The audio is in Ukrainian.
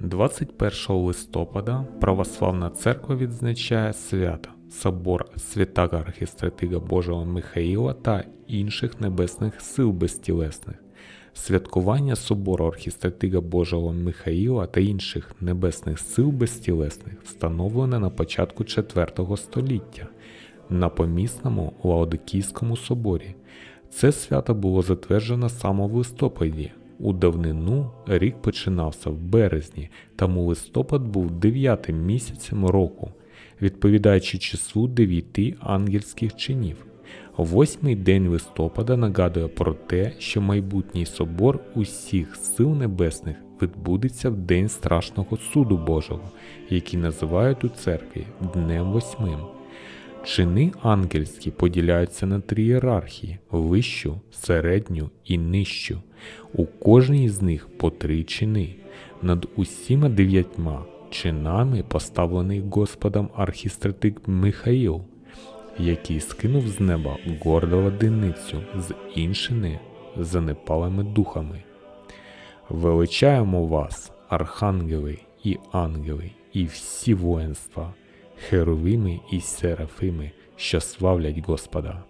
21 листопада Православна Церква відзначає свято Собор Святого Архістратига Божого Михаїла та інших небесних сил безтілесних. Святкування Собору Архістратига Божого Михаїла та інших небесних сил безтілесних встановлене на початку IV століття на помісному Лаодикійському соборі. Це свято було затверджено саме в листопаді. У давнину рік починався в березні, тому листопад був дев'ятим місяцем року, відповідаючи числу дев'яти ангельських чинів. Восьмий день листопада нагадує про те, що майбутній собор усіх сил небесних відбудеться в день страшного суду Божого, який називають у церкві Днем Восьмим. Чини ангельські поділяються на три ієрархії вищу, середню і нижчу. У кожній з них по три чини. Над усіма дев'ятьма чинами поставлений Господом архістратик Михаїл, який скинув з неба гордо ладиницю з іншими занепалими духами. Величаємо вас, архангели і ангели, і всі воїнства, херовими і серафими, що славлять Господа.